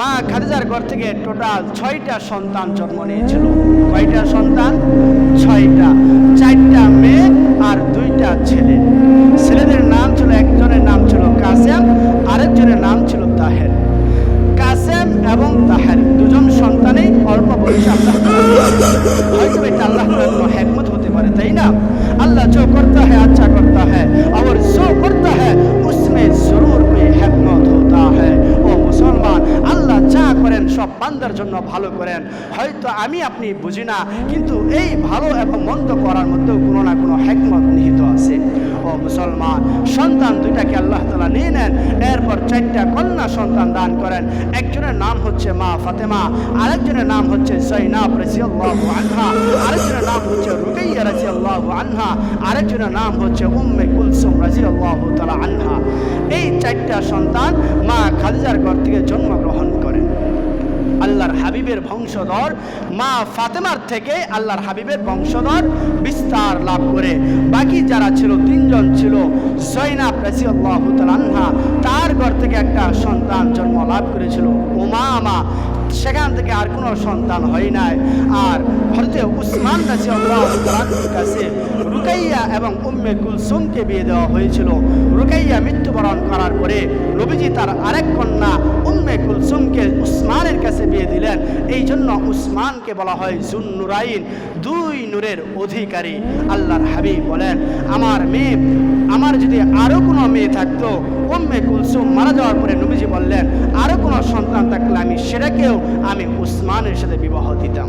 মা খাদিজার ঘর থেকে টোটাল ছয়টা সন্তান জন্ম নিয়েছিল। কয়টা সন্তান? ছয়টা। চারটা করেন, সব বান্দার জন্য ভালো করেন। হয়তো আমি আপনি বুঝি না, কিন্তু এই ভালো এবং মন্দ করার মধ্যেও কোনো না কোনো হেকমত নিহিত আছে। ও মুসলমান, সন্তান দুইটাকে আল্লাহ তালা নিয়ে নেন, এরপর চারটা কন্যা সন্তান দান করেন। একজনের নাম হচ্ছে মা ফাতেমা, আরেকজনের নাম হচ্ছে জৈনাব রাজিয়াল্লাহু আনহা, আরেকজনের নাম হচ্ছে রুকাইয়া রাজিয়াল্লাহু আনহা, আরেকজনের নাম হচ্ছে উম্মে কুলসুম রাজিয়াল্লাহু তাআলা আনহা। এই চারটা সন্তান মা খাদিজার ঘর থেকে জন্মগ্রহণ হাবিবের বংশধর মা ফাতেমার থেকে আল্লাহর হাবিবের বংশধর বিস্তার লাভ করে। বাকি যারা ছিল, তিনজন ছিল জৈনাব রাজিয়াল্লাহু তাআলা আনহা, তার ঘর থেকে একটা সন্তান জন্ম লাভ করেছিল। উমামা, সেখান থেকে আর কোনো সন্তান হয় নাই। আর হরতে উসমান তাআলার কাছে রুকাইয়া এবং উম্মে কুলসুমকে বিয়ে দেওয়া হয়েছিল। রুকাইয়া মৃত্যুবরণ করার পরে নবীজি তার আরেক কন্যা উম্মে কুলসুমকে উসমানের কাছে বিয়ে দিলেন। এই জন্য উসমানকে বলা হয় জুন নুরাইন দুই নূরের অধিকারী। আল্লাহর হাবিব বলেন, আমার মেয়ে, আমার যদি আরও কোনো মেয়ে থাকতো, উম্মে কুলসুম মারা যাওয়ার পরে নবীজি বললেন আরও কোনো সন্তান থাকলে আমি সেটাকেও আমি উসমানের সাথে বিবাহ দিতাম।